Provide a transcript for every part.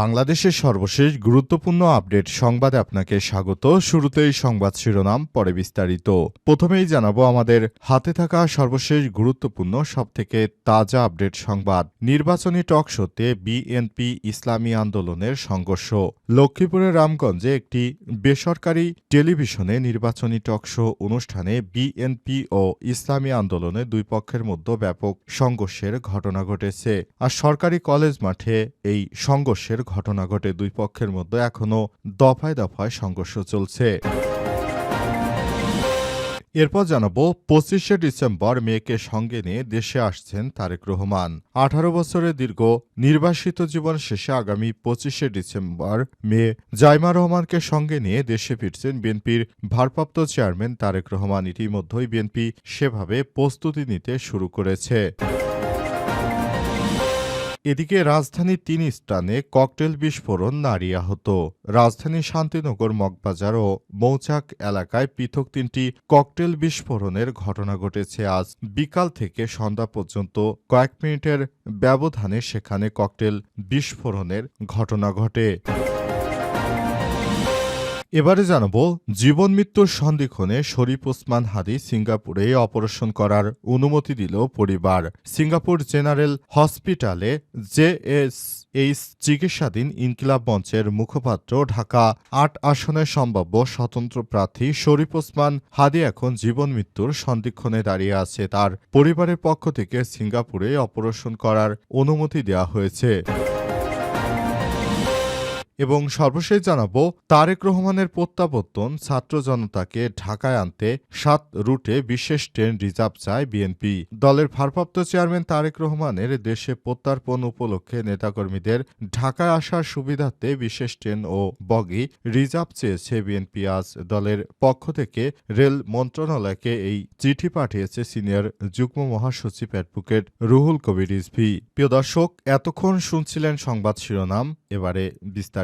বাংলাদেশের সর্বশেষ গুরুত্বপূর্ণ আপডেট সংবাদে আপনাকে স্বাগত। শুরুতেই সংবাদ শিরোনাম, পরে বিস্তারিত। প্রথমেই জানাব আমাদের হাতে থাকা সর্বশেষ গুরুত্বপূর্ণ, সবথেকে তাজা আপডেট সংবাদ। নির্বাচনী টক শোতে বিএনপি ইসলামী আন্দোলনের সংঘর্ষ। লক্ষ্মীপুরের রামগঞ্জে একটি বেসরকারি টেলিভিশনে নির্বাচনী টক শো অনুষ্ঠানে বিএনপি ও ইসলামী আন্দোলনে দুই পক্ষের মধ্যে ব্যাপক সংঘর্ষের ঘটনা ঘটেছে। আর সরকারি কলেজ মাঠে এই সংঘর্ষের ঘটনা ঘটে দুই পক্ষের মধ্যে এখনও দফায় দফায় সংঘর্ষ চলছে। এরপর জানাব, পঁচিশে ডিসেম্বর মেয়েকে সঙ্গে নিয়ে দেশে আসছেন তারেক রহমান। আঠারো বছরের দীর্ঘ নির্বাসিত জীবন শেষে আগামী পঁচিশে ডিসেম্বর মেয়ে জাইমা রহমানকে সঙ্গে নিয়ে দেশে ফিরছেন বিএনপির ভারপ্রাপ্ত চেয়ারম্যান তারেক রহমান। ইতিমধ্যেই বিএনপি সেভাবে প্রস্তুতি নিতে শুরু করেছে। এদিকে রাজধানীর তিন স্থানে ককটেল বিস্ফোরণ নারী আহত। রাজধানী শান্তিনগর, মগবাজার ও মৌচাক এলাকায় পৃথক তিনটি ককটেল বিস্ফোরণের ঘটনা ঘটেছে। আজ বিকাল থেকে সন্ধ্যা পর্যন্ত কয়েক মিনিটের ব্যবধানে সেখানে ককটেল বিস্ফোরণের ঘটনা ঘটে। এবারে জানাব, জীবন মৃত্যুর সন্ধিক্ষণে শরীফ ওসমান হাদি সিঙ্গাপুরে অপারেশন করার অনুমতি দিল পরিবার। সিঙ্গাপুর জেনারেল হসপিটালে জেএস এইচ চিকিৎসাধীন ইনকিলাব মঞ্চের মুখপাত্র ঢাকা আট আসনের সম্ভাব্য স্বতন্ত্র প্রার্থী শরীফ ওসমান হাদি এখন জীবন মৃত্যুর সন্ধিক্ষণে দাঁড়িয়ে আছে। তার পরিবারের পক্ষ থেকে সিঙ্গাপুরে অপারেশন করার অনুমতি দেওয়া হয়েছে। এবং সর্বশেষ জানাব, তারেক রহমানের প্রত্যাবর্তন ছাত্র জনতাকে ঢাকায় আনতে সাত রুটে বিশেষ ট্রেন রিজার্ভ চায় বিএনপি। দলের ভারপ্রাপ্ত চেয়ারম্যান তারেক রহমানের দেশে প্রত্যার্পণ উপলক্ষে নেতাকর্মীদের ঢাকায় আসার সুবিধার্থে বিশেষ ট্রেন ও বগি রিজার্ভ চেয়েছে বিএনপি। আজ দলের পক্ষ থেকে রেল মন্ত্রণালয়কে এই চিঠি পাঠিয়েছে সিনিয়র যুগ্ম মহাসচিব অ্যাডভোকেট রুহুল কবির রিজভি। প্রিয় দর্শক, এতক্ষণ শুনছিলেন সংবাদ শিরোনাম, এবারে বিস্তারিত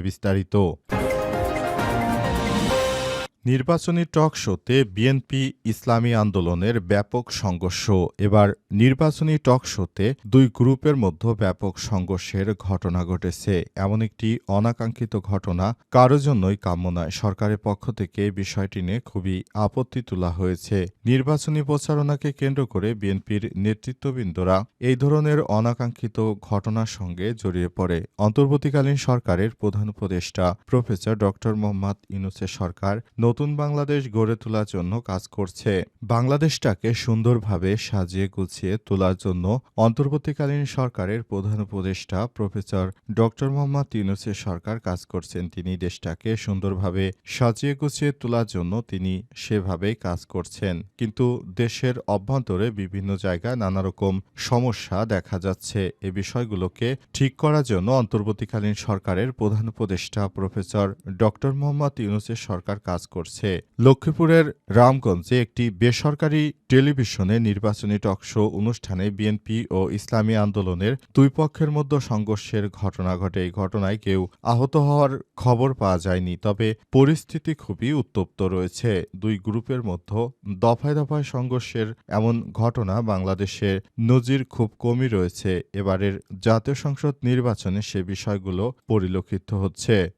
বিস্তারিত নির্বাচনী টক শোতে বিএনপি ইসলামী আন্দোলনের ব্যাপক সংঘর্ষ। এবার নির্বাচনী টক শোতে দুই গ্রুপের মধ্যে ব্যাপক সংঘর্ষের ঘটনা ঘটেছে। এমন একটি অনাকাঙ্ক্ষিত ঘটনা কারও জন্যই কাম্য নয়। সরকারের পক্ষ থেকে বিষয়টি নিয়ে খুবই আপত্তি তোলা হয়েছে। নির্বাচনী প্রচারণাকে কেন্দ্র করে বিএনপির নেতৃত্ববৃন্দরা এই ধরনের অনাকাঙ্ক্ষিত ঘটনার সঙ্গে জড়িয়ে পড়ে। অন্তর্বর্তীকালীন সরকারের প্রধান উপদেষ্টা প্রফেসর ড মোহাম্মদ ইউনুসের সরকার নতুন বাংলাদেশ গড়ে তোলার জন্য কাজ করছে। বাংলাদেশটাকে সুন্দরভাবে সাজিয়ে গুছিয়ে তোলার জন্য অন্তর্বর্তীকালীন সরকারের প্রধান উপদেষ্টা প্রফেসর ড মোহাম্মদ ইউনুসের সরকার কাজ করছেন। তিনি দেশটাকে সুন্দরভাবে সাজিয়ে গুছিয়ে তোলার জন্য তিনি সেভাবেই কাজ করছেন। কিন্তু দেশের অভ্যন্তরে বিভিন্ন জায়গায় নানা রকম সমস্যা দেখা যাচ্ছে। এ বিষয়গুলোকে ঠিক করার জন্য অন্তর্বর্তীকালীন সরকারের প্রধান উপদেষ্টা প্রফেসর ড মোহাম্মদ ইউনুসের সরকার কাজ করছে লক্ষ্মীপুরের রামগঞ্জে একটি বেসরকারি টেলিভিশনে নির্বাচনী টকশো অনুষ্ঠানে বিএনপি ও ইসলামী আন্দোলনের দুই পক্ষের মধ্যে সংঘর্ষের ঘটনা ঘটে। এই ঘটনায় কেউ আহত হওয়ার খবর পাওয়া যায়নি, তবে পরিস্থিতি খুবই উত্তপ্ত রয়েছে। দুই গ্রুপের মধ্যে দফায় দফায় সংঘর্ষের এমন ঘটনা বাংলাদেশে নজির খুব কমই রয়েছে। এবারের জাতীয় সংসদ নির্বাচনে সে বিষয়গুলো পরিলক্ষিত হচ্ছে।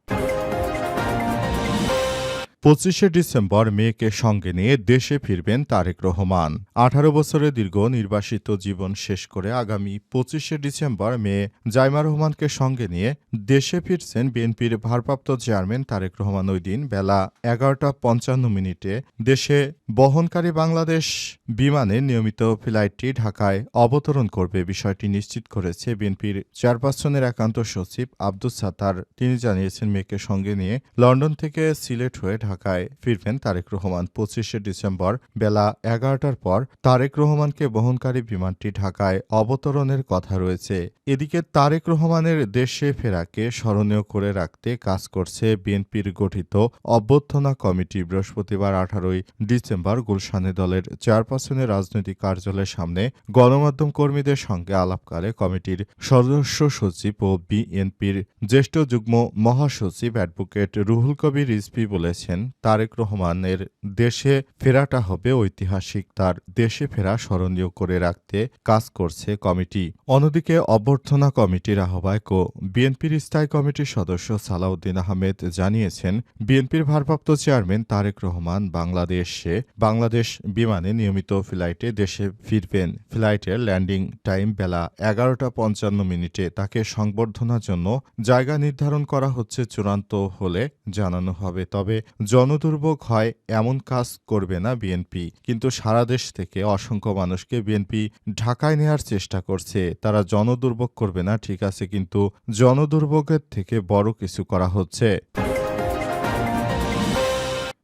পঁচিশে ডিসেম্বর মেয়েকে সঙ্গে নিয়ে দেশে ফিরবেন তারেক রহমান। আঠারো বছরের দীর্ঘ নির্বাসিত জীবন শেষ করে আগামী পঁচিশে ডিসেম্বর মেয়ে জাইমা রহমানকে সঙ্গে নিয়ে দেশে ফিরছেন বিএনপির ভারপ্রাপ্ত চেয়ারম্যান তারেক রহমান ওই দিন বেলা এগারোটা পঞ্চান্ন মিনিটে দেশে বহনকারী বাংলাদেশ বিমানে নিয়মিত ফ্লাইটটি ঢাকায় অবতরণ করবে বিষয়টি নিশ্চিত করেছে বিএনপির চেয়ারপারসনের একান্ত সচিব আব্দুস সাত্তার। তিনি জানিয়েছেন, মেয়েকে সঙ্গে নিয়ে লন্ডন থেকে সিলেট হয়ে ঢাকায় ফিরবেন তারেক রহমান পঁচিশে ডিসেম্বর বেলা এগারোটার পর। তারেক রহমানকে বহনকারী বিমানটি ঢাকায় অবতরণের কথা রয়েছে। এদিকে তারেক রহমানের দেশে ফেরাকে স্মরণীয় করে রাখতে কাজ করছে বিএনপির গঠিত অভ্যর্থনা কমিটি। বৃহস্পতিবার আঠারোই ডিসেম্বর গুলশানে দলের চেয়ারপারসনের রাজনৈতিক কার্যালয়ের সামনে গণমাধ্যম কর্মীদের সঙ্গে আলাপকালে কমিটির সদস্য সচিব ও বিএনপির জ্যেষ্ঠ যুগ্ম মহাসচিব অ্যাডভোকেট রুহুল কবির রিজভী বলেছেন তারেক রহমানের দেশে ফেরাটা হবে ঐতিহাসিক, তার দেশে ফেরা স্মরণীয় করে রাখতে কাজ করছে কমিটি। অন্যদিকে অভ্যর্থনা কমিটির আহ্বায়ক ও বিএনপির স্থায়ী কমিটির সদস্য সালাউদ্দিন আহমেদ জানিয়েছেন, বিএনপির ভারপ্রাপ্ত চেয়ারম্যান তারেক রহমান বাংলাদেশে, বাংলাদেশ বিমানে নিয়মিত ফ্লাইটে দেশে ফিরবেন। ফ্লাইটের ল্যান্ডিং টাইম বেলা এগারোটা পঞ্চান্ন মিনিটে তাকে সংবর্ধনার জন্য জায়গা নির্ধারণ করা হচ্ছে চূড়ান্ত হলে জানানো হবে। তবে জনদুর্ভোগ হয় এমন কাজ করবে না বিএনপি কিন্তু সারা দেশ থেকে অসংখ্য মানুষকে বিএনপি ঢাকায় নেয়ার চেষ্টা করছে। তারা জনদুর্ভোগ করবে না, ঠিক আছে, কিন্তু জনদুর্ভোগের থেকে বড় কিছু করা হচ্ছে।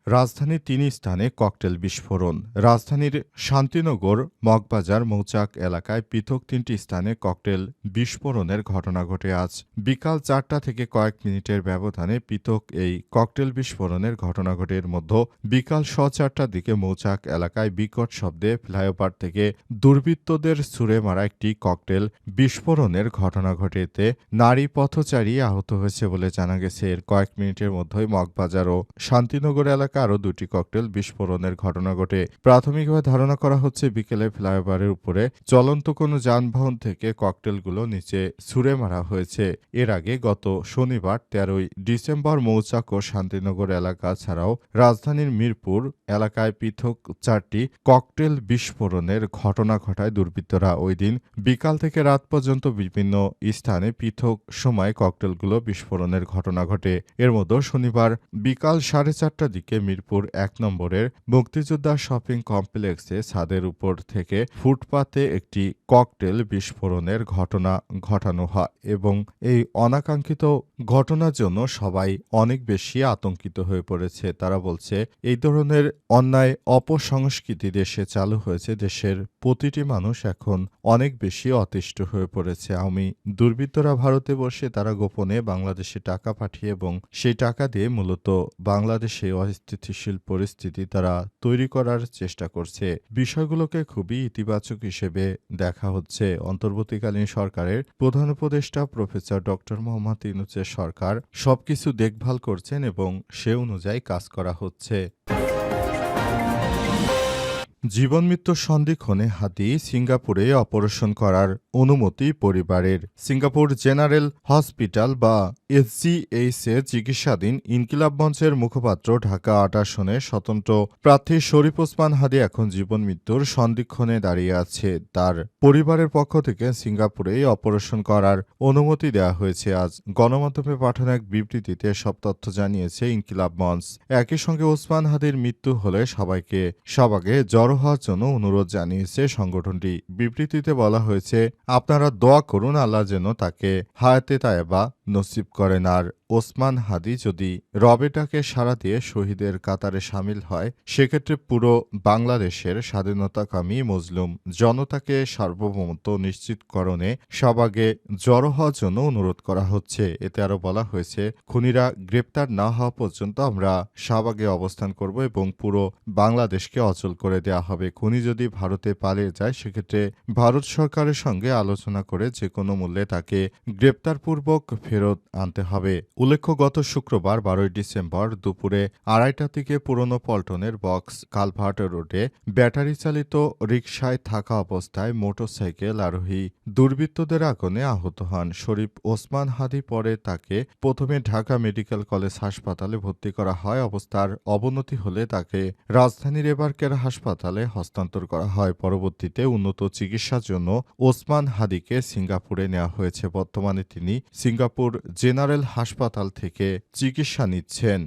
রাজধানীর তিন স্থানে ককটেল বিস্ফোরণ। রাজধানীর শান্তিনগর, মগবাজার, মৌচাক এলাকায় পৃথক তিনটি স্থানে ককটেল বিস্ফোরণের ঘটনা ঘটে আজ। বিকাল চারটা থেকে কয়েক মিনিটের ব্যবধানে পৃথক এই ককটেল বিস্ফোরণের ঘটনা ঘটে। এর মধ্যে বিকাল স চারটার দিকে মৌচাক এলাকায় বিকট শব্দে ফ্লাইওভার থেকে দুর্বৃত্তদের ছুড়ে মারা একটি ককটেল বিস্ফোরণের ঘটনা ঘটে। এতে নারী পথচারী আহত হয়েছে বলে জানা গেছে। এর কয়েক মিনিটের মধ্যেই মগবাজার ও শান্তিনগর এলাকায় আরও দুটি ককটেল বিস্ফোরণের ঘটনা ঘটে। প্রাথমিকভাবে ধারণা করা হচ্ছে বিকেলে ফ্লাইওভারের উপরে চলন্ত কোনো যানবাহন থেকে ককটেলগুলো নিচে ছুড়ে মারা হয়েছে। এর আগে গত শনিবার, তেরোই ডিসেম্বর, মৌচাক ও শান্তিনগর এলাকা ছাড়াও রাজধানীর মিরপুর এলাকায় পৃথক চারটি ককটেল বিস্ফোরণের ঘটনা ঘটায় দুর্বৃত্তরা। ওই দিন বিকাল থেকে রাত পর্যন্ত বিভিন্ন স্থানে পৃথক সময় ককটেলগুলো বিস্ফোরণের ঘটনা ঘটে। এর মধ্যে শনিবার বিকাল সাড়ে চারটার দিকে মিরপুর এক নম্বরের মুক্তিযোদ্ধা শপিং কমপ্লেক্সে ছাদের উপর থেকে ফুটপাতে একটি ককটেল বিস্ফোরণের ঘটনা ঘটানো হয় এবং এই অনাকাঙ্ক্ষিত ঘটনার জন্য সবাই অনেক বেশি আতঙ্কিত হয়ে পড়েছে। তারা বলছে, এই ধরনের অন্যায় অপসংস্কৃতি দেশে চালু হয়েছে। দেশের প্রতিটি মানুষ এখন অনেক বেশি অতিষ্ঠ হয়ে পড়েছে। আমি দুর্বৃত্তরা ভারতে বসে তারা গোপনে বাংলাদেশে টাকা পাঠিয়ে এবং সেই টাকা দিয়ে মূলত বাংলাদেশে অস্থিতিশীল পরিস্থিতি তারা তৈরি করার চেষ্টা করছে। বিষয়গুলোকে খুবই ইতিবাচক হিসেবে দেখা হচ্ছে। অন্তর্বর্তীকালীন সরকারের প্রধান উপদেষ্টা প্রফেসর ডক্টর মোহাম্মদ ইনুচের সরকার সবকিছু দেখভাল করছেন এবং সে অনুযায়ী কাজ করা হচ্ছে। জীবন মৃত্যুর সন্ধিক্ষণে হাতি সিঙ্গাপুরে অপারেশন করার অনুমতি পরিবারের। সিঙ্গাপুর জেনারেল হসপিটাল বা এসজিএইচ এ চিকিৎসাধীন ইনকিলাব মঞ্চের মুখপাত্র ঢাকা আট আসনে স্বতন্ত্র প্রার্থী শরীফ ওসমান হাদি এখন জীবন মৃত্যুর সন্ধিক্ষণে দাঁড়িয়ে আছে। তার পরিবারের পক্ষ থেকে সিঙ্গাপুরে অপারেশন করার অনুমতি দেওয়া হয়েছে। আজ গণমাধ্যমে পাঠানো এক বিবৃতিতে সব তথ্য জানিয়েছে ইনকিলাব মঞ্চ। একই সঙ্গে ওসমান হাদির মৃত্যু হলে সবাইকে সবাগে জড়ো হওয়ার জন্য অনুরোধ জানিয়েছে সংগঠনটি। বিবৃতিতে বলা হয়েছে, আপনারা দোয়া করুন, আল্লাহ যেন তাকে হায়াতে তায়েবা নসিব করেন। আর ওসমান হাদি যদি রবেটাকে সাড়া দিয়ে শহীদের কাতারে সামিল হয়, সেক্ষেত্রে পুরো বাংলাদেশের স্বাধীনতাকামী মজলুম জনতাকে সার্বভৌমত্ব নিশ্চিতকরণে সবাগে জড়ো হওয়ার জন্য অনুরোধ করা হচ্ছে। এতে আরও বলা হয়েছে, খুনিরা গ্রেপ্তার না হওয়া পর্যন্ত আমরা শাহবাগে অবস্থান করব এবং পুরো বাংলাদেশকে অচল করে দেওয়া হবে। খুনি যদি ভারতে পালিয়ে যায়, সেক্ষেত্রে ভারত সরকারের সঙ্গে আলোচনা করে যে কোনো মূল্যে তাকে গ্রেপ্তারপূর্বক ফেরত আনতে হবে। উল্লেখ্য, গত শুক্রবার বারোই ডিসেম্বর দুপুরে আড়াইটা থেকে পুরনো পল্টনের বক্স কালভার্ট রোডে ব্যাটারি চালিত রিকশায় থাকা অবস্থায় মোটরসাইকেল আরোহী দুর্বৃত্তদের আগুনে আহত হন। শরীফ ওসমান হাদি পরে তাকে প্রথমে ঢাকা মেডিকেল কলেজ হাসপাতালে ভর্তি করা হয়। অবস্থার অবনতি হলে তাকে রাজধানীর এবারকের হাসপাতালে হস্তান্তর করা হয়। পরবর্তীতে উন্নত চিকিৎসার জন্য ওসমান হাদিকে সিঙ্গাপুরে নেওয়া হয়েছে। বর্তমানে তিনি সিঙ্গাপুর জেনারেল হাসপাতাল থেকে চিকিৎসা নিচ্ছেন।